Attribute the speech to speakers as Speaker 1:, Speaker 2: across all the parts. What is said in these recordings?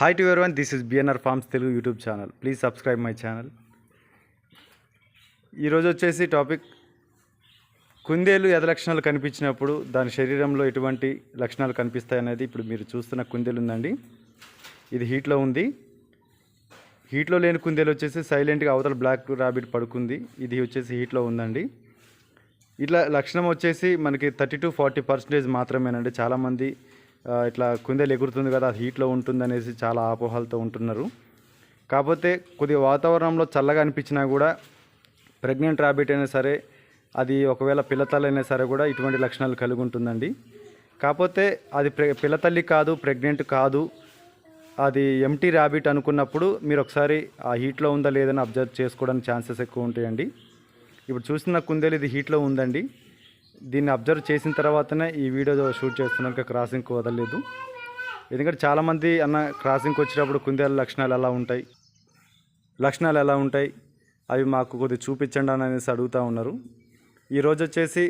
Speaker 1: Hi to everyone this is BNR farms Telugu YouTube channel please subscribe my channel ఈరోజు వచ్చేసి topic కుందేలు ఎద లక్షణాలు కనిపించినప్పుడు దాని శరీరంలో ఎటువంటి లక్షణాలు కనిపిస్తాయి అనేది ఇప్పుడు మీరు చూస్తున్న కుందేలు ఉందండి. ఇది హీట్లో ఉంది. హీట్లో లేని కుందేలు వచ్చేసి సైలెంట్గా అవతల బ్లాక్ ర్యాబిట్ పడుకుంది. ఇది వచ్చేసి హీట్లో ఉందండి. ఇట్లా లక్షణం వచ్చేసి మనకి థర్టీ టు ఫార్టీ పర్సెంటేజ్ మాత్రమేనండి. చాలామంది ఇట్లా కుందేలు ఎగురుతుంది కదా అది హీట్లో ఉంటుంది అనేసి చాలా ఆపోహలతో ఉంటున్నారు. కాకపోతే కొద్దిగా వాతావరణంలో చల్లగా అనిపించినా కూడా ప్రెగ్నెంట్ ర్యాబిట్ అయినా సరే అది ఒకవేళ పిల్లతల్లైనా సరే కూడా ఇటువంటి లక్షణాలు కలిగి ఉంటుందండి. కాకపోతే అది ప్రె పిల్లతల్లి కాదు ప్రెగ్నెంట్ కాదు అది ఎంటీ ర్యాబిట్ అనుకున్నప్పుడు మీరు ఒకసారి ఆ హీట్లో ఉందా లేదని అబ్జర్వ్ చేసుకోవడానికి ఛాన్సెస్ ఎక్కువ ఉంటాయండి. ఇప్పుడు చూస్తున్న కుందేలు ఇది హీట్లో ఉందండి. దీన్ని అబ్జర్వ్ చేసిన తర్వాతనే ఈ వీడియో షూట్ చేస్తున్నాక క్రాసింగ్కి వదలలేదు. ఎందుకంటే చాలామంది అన్న క్రాసింగ్కి వచ్చేటప్పుడు కుందేళ్ళ లక్షణాలు ఎలా ఉంటాయి? లక్షణాలు ఎలా ఉంటాయి? అవి మాకు కొద్దిగా చూపించండి అని అనేసి అడుగుతూ ఉన్నారు. ఈరోజు వచ్చేసి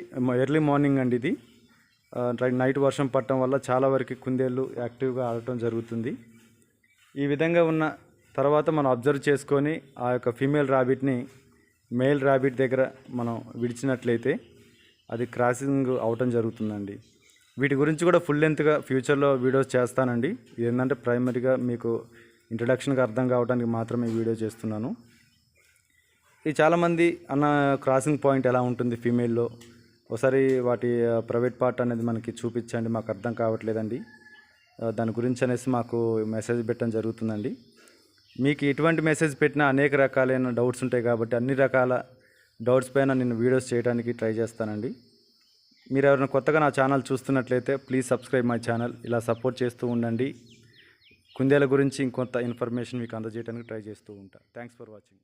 Speaker 1: ఎర్లీ మార్నింగ్ అండి ఇది. నైట్ వర్షం పడటం వల్ల చాలా వరకు కుందేళ్ళు యాక్టివ్గా ఆడటం జరుగుతుంది. ఈ విధంగా ఉన్న తర్వాత మనం అబ్జర్వ్ చేసుకొని ఆ యొక్క ఫీమేల్ ర్యాబిట్ని మేల్ ర్యాబిట్ దగ్గర మనం విడిచినట్లయితే అది క్రాసింగ్ అవటం జరుగుతుందండి. వీటి గురించి కూడా ఫుల్ లెంత్గా ఫ్యూచర్లో వీడియోస్ చేస్తానండి. ఏంటంటే ప్రైమరీగా మీకు ఇంట్రడక్షన్కి అర్థం కావడానికి మాత్రమే వీడియో చేస్తున్నాను. ఇది చాలామంది అన్న క్రాసింగ్ పాయింట్ ఎలా ఉంటుంది ఫీమేల్లో ఒకసారి వాటి ప్రైవేట్ పార్ట్ అనేది మనకి చూపించండి. మాకు అర్థం కావట్లేదండి. దాని గురించి అనేసి మాకు మెసేజ్ పెట్టడం జరుగుతుందండి. మీకు ఎటువంటి మెసేజ్ పెట్టినా అనేక రకాలైన డౌట్స్ ఉంటాయి కాబట్టి అన్ని రకాల డౌట్స్ పైన నేను వీడియోస్ చేయడానికి ట్రై చేస్తానండి. మీరు ఎవరైనా కొత్తగా నా ఛానల్ చూస్తున్నట్లయితే ప్లీజ్ సబ్స్క్రైబ్ మై ఛానల్. ఇలా సపోర్ట్ చేస్తూ ఉండండి. కుందేల గురించి ఇంకొంత ఇన్ఫర్మేషన్ మీకు అందజేయడానికి ట్రై చేస్తూ ఉంటాను థ్యాంక్స్ ఫర్ వాచింగ్.